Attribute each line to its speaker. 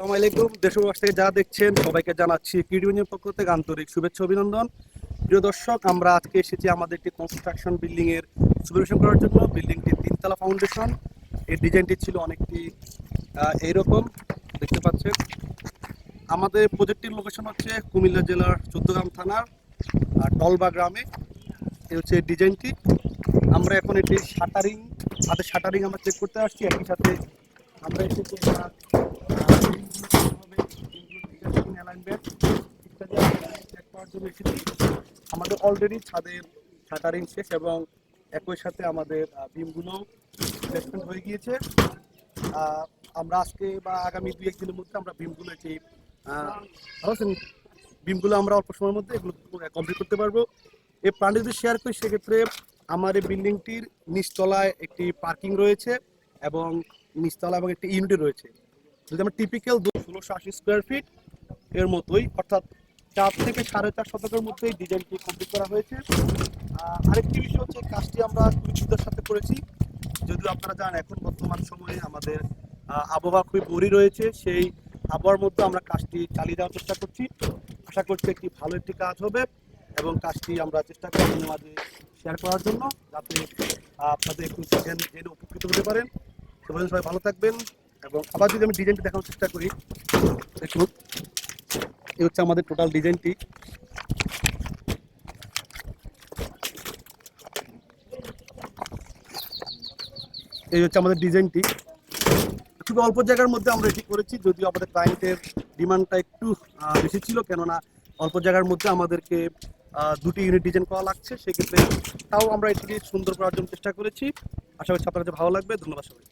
Speaker 1: আসসালামু আলাইকুম দেশবাস দেখছেন, সবাইকে জানাচ্ছি কিডিউনিয়ন পক্ষ থেকে আন্তরিক শুভেচ্ছা, অভিনন্দন। প্রিয় দর্শক, আমরা আজকে এসেছি আমাদের একটি কনস্ট্রাকশন বিল্ডিং এর করার জন্য। বিল্ডিংটি তিনতলা ফাউন্ডেশন এর ডিজাইনটি ছিল অনেকটি এইরকম, দেখতে পাচ্ছেন। আমাদের প্রজেক্টটির লোকেশন হচ্ছে কুমিল্লা জেলার চৌদ্দগ্রাম থানার টলবা গ্রামে। এই হচ্ছে ডিজাইনটি আমরা এখন এটি শাটারিং হাতে শাটারিং আমরা চেক করতে আসছি। একই সাথে আমরা এসেছি একটা, আহ, alignment ইত্যাদি আমরা check করার জন্য এসেছি। আমাদের অলরেডি ছাদের শাটারিং শেষ এবং একই সাথে আমাদের বিমগুলো প্লেসমেন্ট হয়ে গিয়েছে। আমরা আজকে বা আগামী দুই একদিনের মধ্যে আমরা বিমগুলো ভালো বিমগুলো আমরা অল্প সময়ের মধ্যে এগুলো কমপ্লিট করতে পারব। এই প্ল্যানটি যদি শেয়ার করি, সেক্ষেত্রে আমার এই বিল্ডিংটির নিচতলায় একটি পার্কিং রয়েছে এবং নিচতলা এবং একটি ইউনিট রয়েছে। যদি আমরা টিপিক্যাল ষোলোশো আশি স্কোয়ার ফিট এর মতোই, অর্থাৎ চার থেকে সাড়ে চার শতকের মধ্যেই ডিজাইনটি কমপ্লিট করা হয়েছে। আরেকটি বিষয় হচ্ছে কাজটি আমরা খুবই সাথে করেছি। যদিও আপনারা জানেন, এখন বর্তমান সময়ে আমাদের আবহাওয়া খুবই বড়ি রয়েছে। সেই আবহাওয়ার মধ্যে আমরা কাজটি চালিয়ে দেওয়ার চেষ্টা করছি। আশা করছি একটি ভালো একটি কাজ হবে এবং কাজটি আমরা চেষ্টা করছি মাঝে শেয়ার করার জন্য, যাতে আপনাদের একটু জেনে জেনে উপকৃত হতে পারেন। সবাই সবাই ভালো থাকবেন এবং আবার যদি আমি ডিজাইনটি দেখানোর চেষ্টা করি, দেখুন। এই হচ্ছে আমাদের টোটাল ডিজাইনটি এই হচ্ছে আমাদের ডিজাইনটি খুবই অল্প জায়গার মধ্যে আমরা এটি করেছি, যদিও আমাদের ক্লায়েন্টের ডিমান্ডটা একটু বেশি ছিল, কেননা অল্প জায়গার মধ্যে আমাদেরকে দুটি ইউনিট ডিজাইন করা লাগছে, সেক্ষেত্রে তাও আমরা এটিকে সুন্দর করার জন্য চেষ্টা করেছি। আশা করছি আপনার কাছে ভালো লাগবে, ধন্যবাদ সবাই